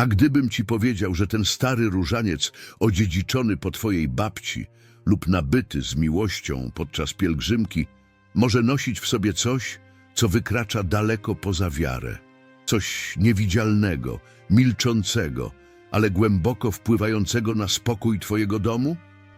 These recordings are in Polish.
A gdybym ci powiedział, że ten stary różaniec odziedziczony po twojej babci lub nabyty z miłością podczas pielgrzymki może nosić w sobie coś, co wykracza daleko poza wiarę. Coś niewidzialnego, milczącego, ale głęboko wpływającego na spokój twojego domu?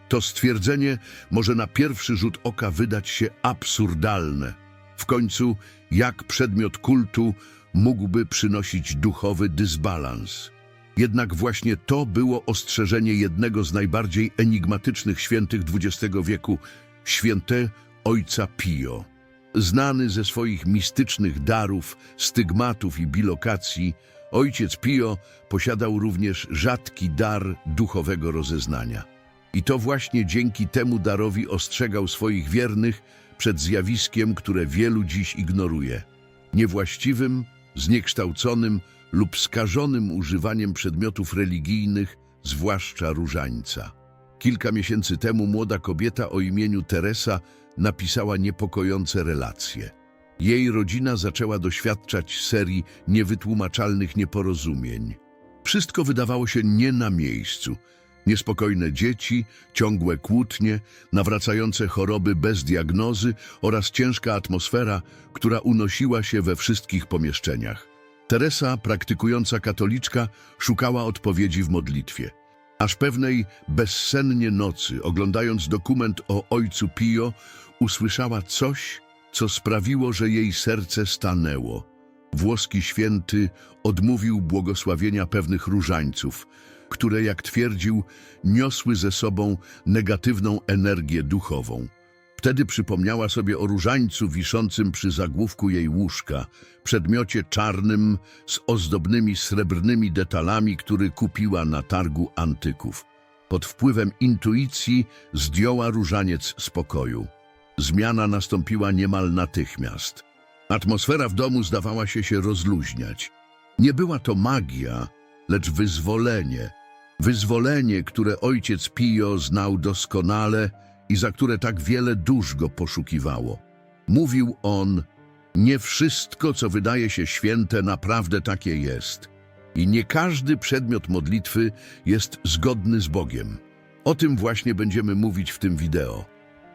To stwierdzenie może na pierwszy rzut oka wydać się absurdalne. W końcu, jak przedmiot kultu mógłby przynosić duchowy dysbalans? Jednak właśnie to było ostrzeżenie jednego z najbardziej enigmatycznych świętych XX wieku, święte Ojca Pio. Znany ze swoich mistycznych darów, stygmatów i bilokacji, ojciec Pio posiadał również rzadki dar duchowego rozeznania. I to właśnie dzięki temu darowi ostrzegał swoich wiernych przed zjawiskiem, które wielu dziś ignoruje. Niewłaściwym, zniekształconym lub skażonym używaniem przedmiotów religijnych, zwłaszcza różańca. Kilka miesięcy temu młoda kobieta o imieniu Teresa napisała niepokojące relacje. Jej rodzina zaczęła doświadczać serii niewytłumaczalnych nieporozumień. Wszystko wydawało się nie na miejscu. Niespokojne dzieci, ciągłe kłótnie, nawracające choroby bez diagnozy oraz ciężka atmosfera, która unosiła się we wszystkich pomieszczeniach. Teresa, praktykująca katoliczka, szukała odpowiedzi w modlitwie. Aż pewnej bezsennie nocy, oglądając dokument o ojcu Pio, usłyszała coś, co sprawiło, że jej serce stanęło. Włoski święty odmówił błogosławienia pewnych różańców, które, jak twierdził, niosły ze sobą negatywną energię duchową. Wtedy przypomniała sobie o różańcu wiszącym przy zagłówku jej łóżka, przedmiocie czarnym z ozdobnymi srebrnymi detalami, który kupiła na targu antyków. Pod wpływem intuicji zdjęła różaniec z pokoju. Zmiana nastąpiła niemal natychmiast. Atmosfera w domu zdawała się się rozluźniać. Nie była to magia, lecz wyzwolenie. Wyzwolenie, które ojciec Pio znał doskonale i za które tak wiele dusz go poszukiwało. Mówił on, nie wszystko, co wydaje się święte, naprawdę takie jest. I nie każdy przedmiot modlitwy jest zgodny z Bogiem. O tym właśnie będziemy mówić w tym wideo.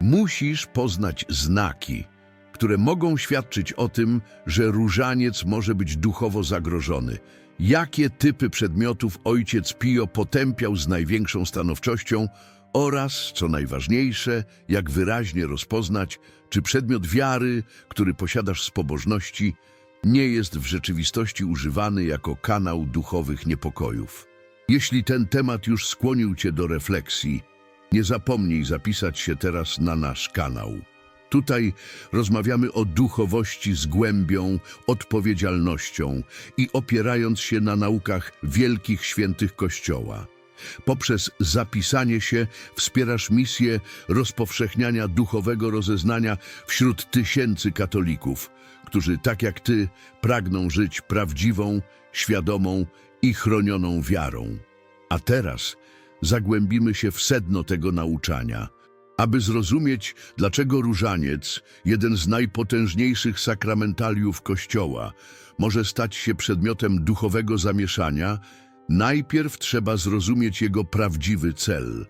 Musisz poznać znaki, które mogą świadczyć o tym, że różaniec może być duchowo zagrożony. Jakie typy przedmiotów ojciec Pio potępiał z największą stanowczością oraz, co najważniejsze, jak wyraźnie rozpoznać, czy przedmiot wiary, który posiadasz z pobożności, nie jest w rzeczywistości używany jako kanał duchowych niepokojów. Jeśli ten temat już skłonił Cię do refleksji, nie zapomnij zapisać się teraz na nasz kanał. Tutaj rozmawiamy o duchowości z głębią, odpowiedzialnością i opierając się na naukach wielkich świętych Kościoła. Poprzez zapisanie się wspierasz misję rozpowszechniania duchowego rozeznania wśród tysięcy katolików, którzy tak jak Ty pragną żyć prawdziwą, świadomą i chronioną wiarą. A teraz zagłębimy się w sedno tego nauczania, aby zrozumieć, dlaczego różaniec, jeden z najpotężniejszych sakramentaliów Kościoła, może stać się przedmiotem duchowego zamieszania, najpierw trzeba zrozumieć jego prawdziwy cel.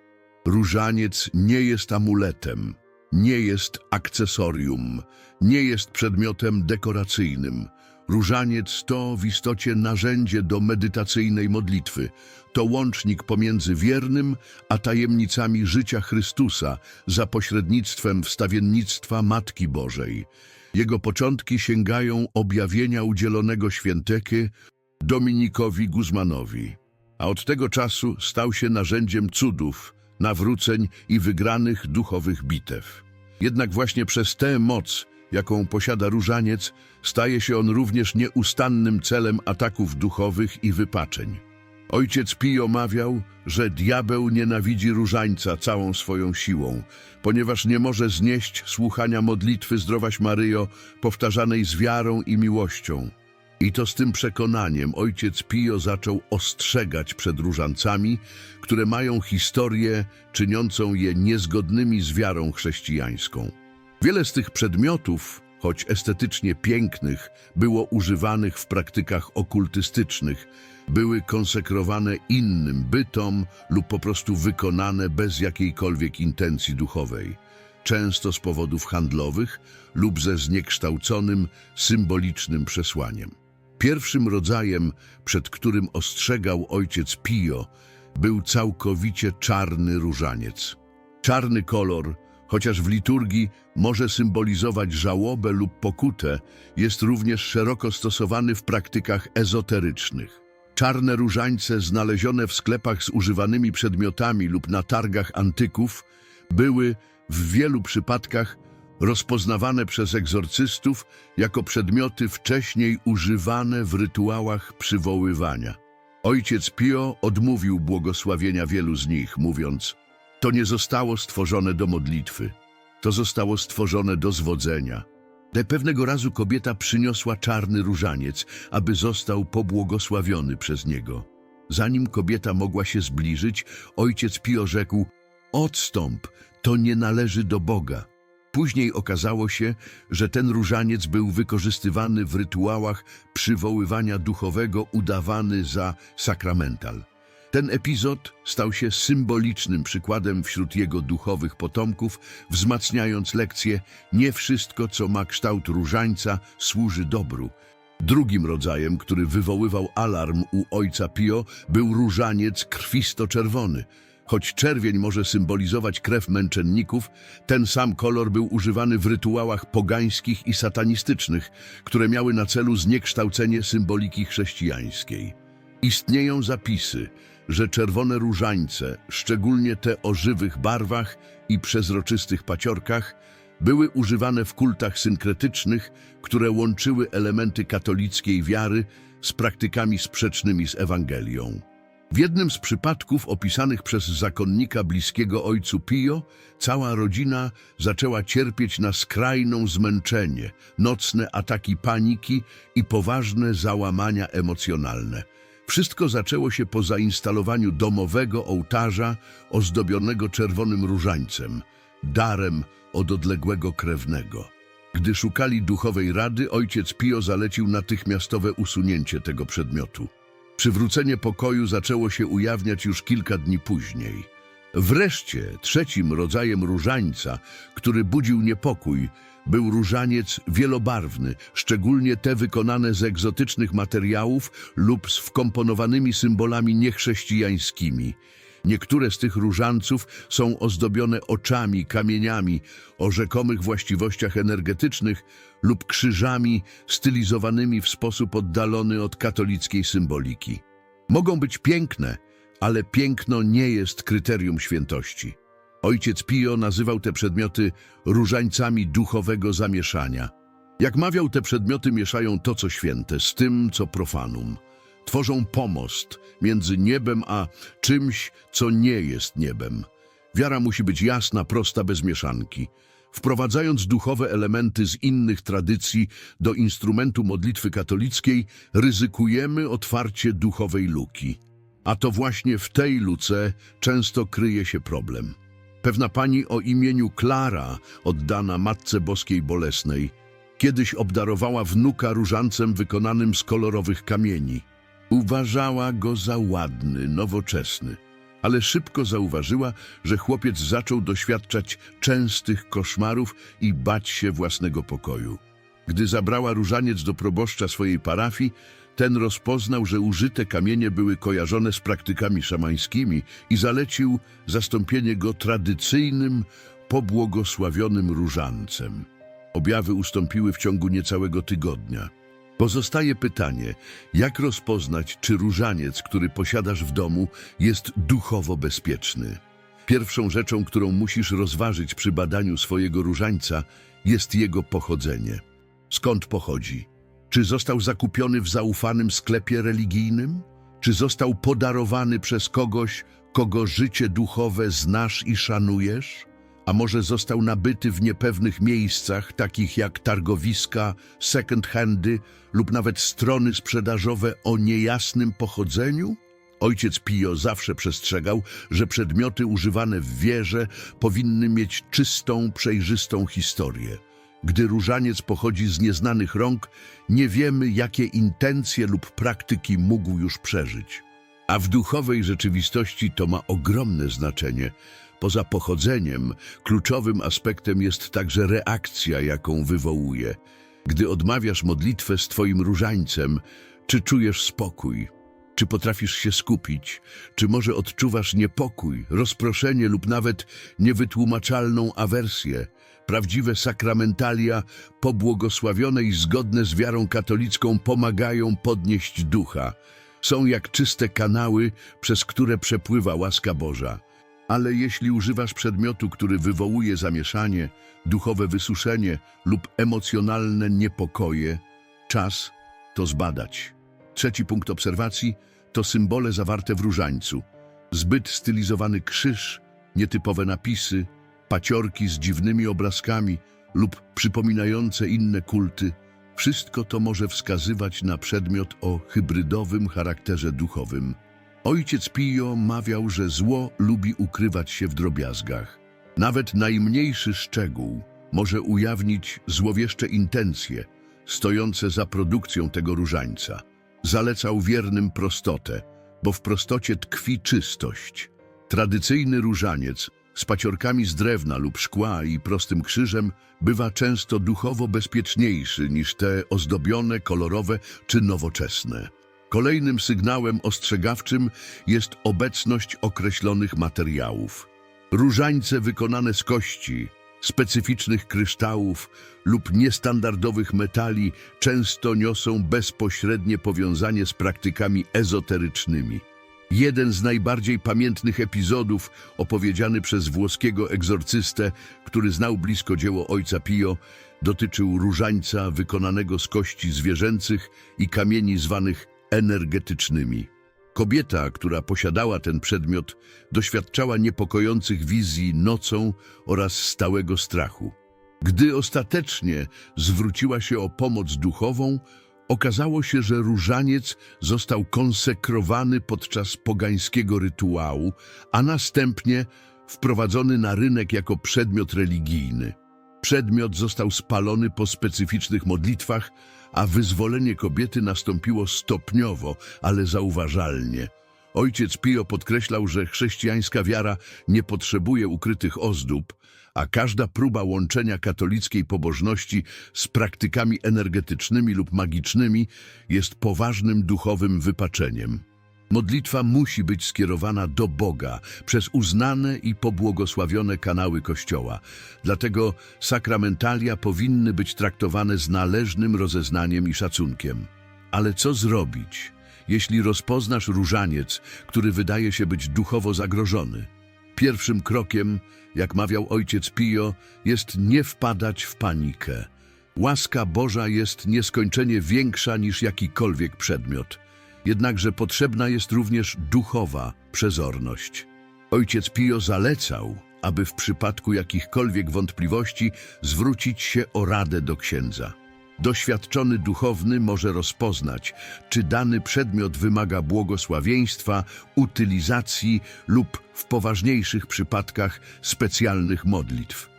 Różaniec nie jest amuletem, nie jest akcesorium, nie jest przedmiotem dekoracyjnym. Różaniec to w istocie narzędzie do medytacyjnej modlitwy. To łącznik pomiędzy wiernym a tajemnicami życia Chrystusa za pośrednictwem wstawiennictwa Matki Bożej. Jego początki sięgają objawienia udzielonego święteky Dominikowi Guzmanowi, a od tego czasu stał się narzędziem cudów, nawróceń i wygranych duchowych bitew. Jednak właśnie przez tę moc, jaką posiada różaniec, staje się on również nieustannym celem ataków duchowych i wypaczeń. Ojciec Pio mawiał, że diabeł nienawidzi różańca całą swoją siłą, ponieważ nie może znieść słuchania modlitwy Zdrowaś Maryjo, powtarzanej z wiarą i miłością. I to z tym przekonaniem ojciec Pio zaczął ostrzegać przed różancami, które mają historię czyniącą je niezgodnymi z wiarą chrześcijańską. Wiele z tych przedmiotów choć estetycznie pięknych, było używanych w praktykach okultystycznych, były konsekrowane innym bytom lub po prostu wykonane bez jakiejkolwiek intencji duchowej, często z powodów handlowych lub ze zniekształconym, symbolicznym przesłaniem. Pierwszym rodzajem, przed którym ostrzegał ojciec Pio, był całkowicie czarny różaniec. Czarny kolor, chociaż w liturgii może symbolizować żałobę lub pokutę, jest również szeroko stosowany w praktykach ezoterycznych. Czarne różańce znalezione w sklepach z używanymi przedmiotami lub na targach antyków były w wielu przypadkach rozpoznawane przez egzorcystów jako przedmioty wcześniej używane w rytuałach przywoływania. Ojciec Pio odmówił błogosławienia wielu z nich, mówiąc to nie zostało stworzone do modlitwy, to zostało stworzone do zwodzenia. De pewnego razu kobieta przyniosła czarny różaniec, aby został pobłogosławiony przez niego. Zanim kobieta mogła się zbliżyć, ojciec Pio rzekł, odstąp, to nie należy do Boga. Później okazało się, że ten różaniec był wykorzystywany w rytuałach przywoływania duchowego udawany za sakramental. Ten epizod stał się symbolicznym przykładem wśród jego duchowych potomków, wzmacniając lekcję nie wszystko, co ma kształt różańca, służy dobru. Drugim rodzajem, który wywoływał alarm u ojca Pio, był różaniec krwisto-czerwony. Choć czerwień może symbolizować krew męczenników, ten sam kolor był używany w rytuałach pogańskich i satanistycznych, które miały na celu zniekształcenie symboliki chrześcijańskiej. Istnieją zapisy, że czerwone różańce, szczególnie te o żywych barwach i przezroczystych paciorkach, były używane w kultach synkretycznych, które łączyły elementy katolickiej wiary z praktykami sprzecznymi z Ewangelią. W jednym z przypadków opisanych przez zakonnika bliskiego ojcu Pio, cała rodzina zaczęła cierpieć na skrajną zmęczenie, nocne ataki paniki i poważne załamania emocjonalne. Wszystko zaczęło się po zainstalowaniu domowego ołtarza ozdobionego czerwonym różańcem, darem od odległego krewnego. Gdy szukali duchowej rady, ojciec Pio zalecił natychmiastowe usunięcie tego przedmiotu. Przywrócenie pokoju zaczęło się ujawniać już kilka dni później. Wreszcie trzecim rodzajem różańca, który budził niepokój, był różaniec wielobarwny, szczególnie te wykonane z egzotycznych materiałów lub z wkomponowanymi symbolami niechrześcijańskimi. Niektóre z tych różańców są ozdobione oczami, kamieniami o rzekomych właściwościach energetycznych lub krzyżami stylizowanymi w sposób oddalony od katolickiej symboliki. Mogą być piękne, ale piękno nie jest kryterium świętości. Ojciec Pio nazywał te przedmioty różańcami duchowego zamieszania. Jak mawiał, te przedmioty mieszają to, co święte, z tym, co profanum. Tworzą pomost między niebem a czymś, co nie jest niebem. Wiara musi być jasna, prosta, bez mieszanki. Wprowadzając duchowe elementy z innych tradycji do instrumentu modlitwy katolickiej, ryzykujemy otwarcie duchowej luki. A to właśnie w tej luce często kryje się problem. Pewna pani o imieniu Klara, oddana Matce Boskiej Bolesnej, kiedyś obdarowała wnuka różancem wykonanym z kolorowych kamieni. Uważała go za ładny, nowoczesny, ale szybko zauważyła, że chłopiec zaczął doświadczać częstych koszmarów i bać się własnego pokoju. Gdy zabrała różaniec do proboszcza swojej parafii, ten rozpoznał, że użyte kamienie były kojarzone z praktykami szamańskimi i zalecił zastąpienie go tradycyjnym, pobłogosławionym różancem. Objawy ustąpiły w ciągu niecałego tygodnia. Pozostaje pytanie, jak rozpoznać, czy różaniec, który posiadasz w domu, jest duchowo bezpieczny. Pierwszą rzeczą, którą musisz rozważyć przy badaniu swojego różańca, jest jego pochodzenie. Skąd pochodzi? Czy został zakupiony w zaufanym sklepie religijnym? Czy został podarowany przez kogoś, kogo życie duchowe znasz i szanujesz? A może został nabyty w niepewnych miejscach, takich jak targowiska, second-handy lub nawet strony sprzedażowe o niejasnym pochodzeniu? Ojciec Pio zawsze przestrzegał, że przedmioty używane w wierze powinny mieć czystą, przejrzystą historię. Gdy różaniec pochodzi z nieznanych rąk, nie wiemy, jakie intencje lub praktyki mógł już przeżyć. A w duchowej rzeczywistości to ma ogromne znaczenie. Poza pochodzeniem, kluczowym aspektem jest także reakcja, jaką wywołuje. Gdy odmawiasz modlitwę z Twoim różańcem, czy czujesz spokój? Czy potrafisz się skupić? Czy może odczuwasz niepokój, rozproszenie lub nawet niewytłumaczalną awersję? Prawdziwe sakramentalia, pobłogosławione i zgodne z wiarą katolicką, pomagają podnieść ducha. Są jak czyste kanały, przez które przepływa łaska Boża. Ale jeśli używasz przedmiotu, który wywołuje zamieszanie, duchowe wysuszenie lub emocjonalne niepokoje, czas to zbadać. Trzeci punkt obserwacji to symbole zawarte w różańcu. Zbyt stylizowany krzyż, nietypowe napisy, paciorki z dziwnymi obrazkami lub przypominające inne kulty. Wszystko to może wskazywać na przedmiot o hybrydowym charakterze duchowym. Ojciec Pio mawiał, że zło lubi ukrywać się w drobiazgach. Nawet najmniejszy szczegół może ujawnić złowieszcze intencje stojące za produkcją tego różańca. Zalecał wiernym prostotę, bo w prostocie tkwi czystość. Tradycyjny różaniec z paciorkami z drewna lub szkła i prostym krzyżem bywa często duchowo bezpieczniejszy niż te ozdobione, kolorowe czy nowoczesne. Kolejnym sygnałem ostrzegawczym jest obecność określonych materiałów. Różańce wykonane z kości, specyficznych kryształów lub niestandardowych metali często niosą bezpośrednie powiązanie z praktykami ezoterycznymi. Jeden z najbardziej pamiętnych epizodów, opowiedziany przez włoskiego egzorcystę, który znał blisko dzieło ojca Pio, dotyczył różańca wykonanego z kości zwierzęcych i kamieni zwanych energetycznymi. Kobieta, która posiadała ten przedmiot, doświadczała niepokojących wizji nocą oraz stałego strachu. Gdy ostatecznie zwróciła się o pomoc duchową, okazało się, że różaniec został konsekrowany podczas pogańskiego rytuału, a następnie wprowadzony na rynek jako przedmiot religijny. Przedmiot został spalony po specyficznych modlitwach, a wyzwolenie kobiety nastąpiło stopniowo, ale zauważalnie. Ojciec Pio podkreślał, że chrześcijańska wiara nie potrzebuje ukrytych ozdób, a każda próba łączenia katolickiej pobożności z praktykami energetycznymi lub magicznymi jest poważnym duchowym wypaczeniem. Modlitwa musi być skierowana do Boga przez uznane i pobłogosławione kanały Kościoła. Dlatego sakramentalia powinny być traktowane z należnym rozeznaniem i szacunkiem. Ale co zrobić, jeśli rozpoznasz różaniec, który wydaje się być duchowo zagrożony? Pierwszym krokiem, jak mawiał ojciec Pio, jest nie wpadać w panikę. Łaska Boża jest nieskończenie większa niż jakikolwiek przedmiot. Jednakże potrzebna jest również duchowa przezorność. Ojciec Pio zalecał, aby w przypadku jakichkolwiek wątpliwości zwrócić się o radę do księdza. Doświadczony duchowny może rozpoznać, czy dany przedmiot wymaga błogosławieństwa, utylizacji lub w poważniejszych przypadkach specjalnych modlitw.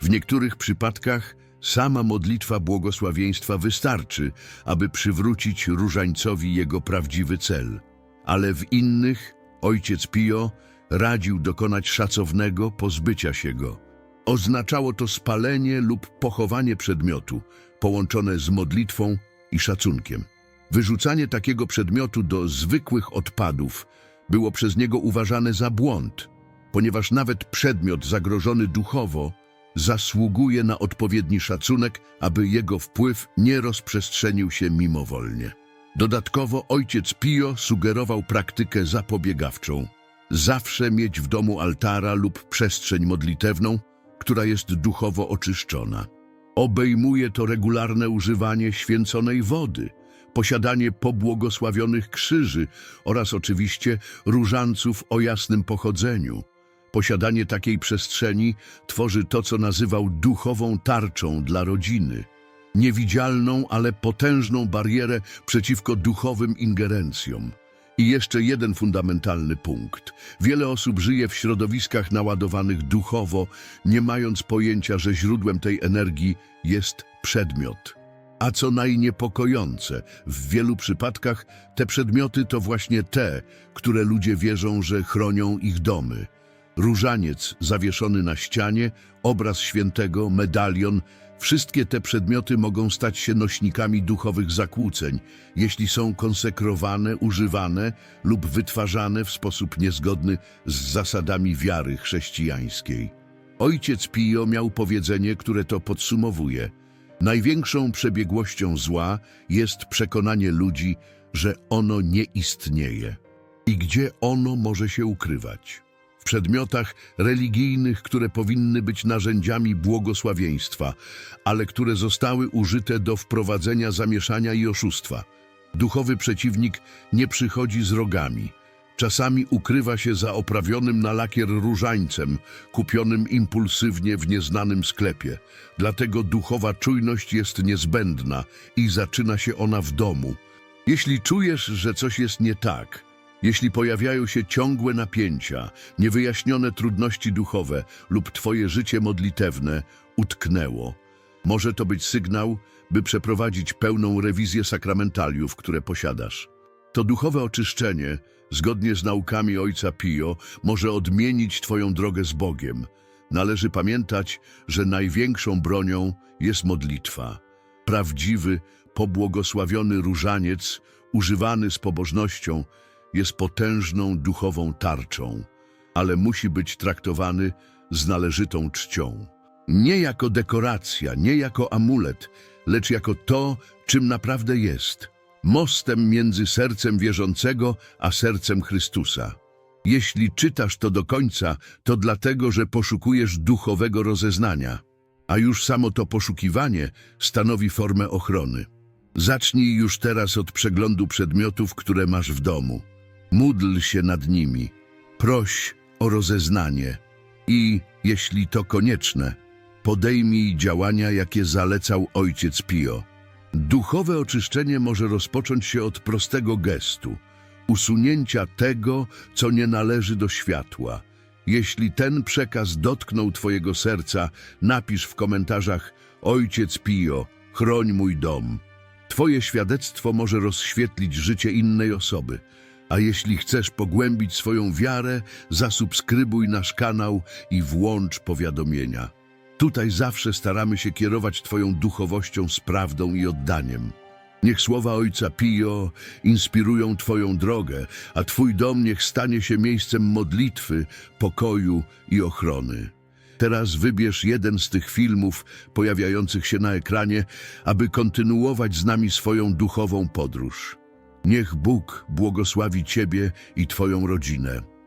W niektórych przypadkach sama modlitwa błogosławieństwa wystarczy, aby przywrócić różańcowi jego prawdziwy cel. Ale w innych ojciec Pio radził dokonać szacownego pozbycia się go. Oznaczało to spalenie lub pochowanie przedmiotu, połączone z modlitwą i szacunkiem. Wyrzucanie takiego przedmiotu do zwykłych odpadów było przez niego uważane za błąd, ponieważ nawet przedmiot zagrożony duchowo zasługuje na odpowiedni szacunek, aby jego wpływ nie rozprzestrzenił się mimowolnie. Dodatkowo ojciec Pio sugerował praktykę zapobiegawczą. Zawsze mieć w domu altara lub przestrzeń modlitewną, która jest duchowo oczyszczona. Obejmuje to regularne używanie święconej wody, posiadanie pobłogosławionych krzyży oraz oczywiście różanców o jasnym pochodzeniu. Posiadanie takiej przestrzeni tworzy to, co nazywał duchową tarczą dla rodziny. Niewidzialną, ale potężną barierę przeciwko duchowym ingerencjom. I jeszcze jeden fundamentalny punkt. Wiele osób żyje w środowiskach naładowanych duchowo, nie mając pojęcia, że źródłem tej energii jest przedmiot. A co najniepokojące, w wielu przypadkach te przedmioty to właśnie te, które ludzie wierzą, że chronią ich domy. Różaniec zawieszony na ścianie, obraz świętego, medalion, wszystkie te przedmioty mogą stać się nośnikami duchowych zakłóceń, jeśli są konsekrowane, używane lub wytwarzane w sposób niezgodny z zasadami wiary chrześcijańskiej. Ojciec Pio miał powiedzenie, które to podsumowuje. Największą przebiegłością zła jest przekonanie ludzi, że ono nie istnieje. I gdzie ono może się ukrywać? Przedmiotach religijnych, które powinny być narzędziami błogosławieństwa, ale które zostały użyte do wprowadzenia zamieszania i oszustwa. Duchowy przeciwnik nie przychodzi z rogami. Czasami ukrywa się za oprawionym na lakier różańcem, kupionym impulsywnie w nieznanym sklepie. Dlatego duchowa czujność jest niezbędna i zaczyna się ona w domu. Jeśli czujesz, że coś jest nie tak, jeśli pojawiają się ciągłe napięcia, niewyjaśnione trudności duchowe lub twoje życie modlitewne utknęło, może to być sygnał, by przeprowadzić pełną rewizję sakramentaliów, które posiadasz. To duchowe oczyszczenie, zgodnie z naukami Ojca Pio, może odmienić Twoją drogę z Bogiem. Należy pamiętać, że największą bronią jest modlitwa. Prawdziwy, pobłogosławiony różaniec, używany z pobożnością, jest potężną duchową tarczą, ale musi być traktowany z należytą czcią. Nie jako dekoracja, nie jako amulet, lecz jako to, czym naprawdę jest mostem między sercem wierzącego a sercem Chrystusa. Jeśli czytasz to do końca, to dlatego, że poszukujesz duchowego rozeznania, a już samo to poszukiwanie stanowi formę ochrony. Zacznij już teraz od przeglądu przedmiotów, które masz w domu. Módl się nad nimi, proś o rozeznanie i, jeśli to konieczne, podejmij działania, jakie zalecał ojciec Pio. Duchowe oczyszczenie może rozpocząć się od prostego gestu, usunięcia tego, co nie należy do światła. Jeśli ten przekaz dotknął Twojego serca, napisz w komentarzach Ojciec Pio, chroń mój dom. Twoje świadectwo może rozświetlić życie innej osoby. A jeśli chcesz pogłębić swoją wiarę, zasubskrybuj nasz kanał i włącz powiadomienia. Tutaj zawsze staramy się kierować Twoją duchowością z prawdą i oddaniem. Niech słowa Ojca Pio inspirują Twoją drogę, a Twój dom niech stanie się miejscem modlitwy, pokoju i ochrony. Teraz wybierz jeden z tych filmów pojawiających się na ekranie, aby kontynuować z nami swoją duchową podróż. Niech Bóg błogosławi Ciebie i Twoją rodzinę.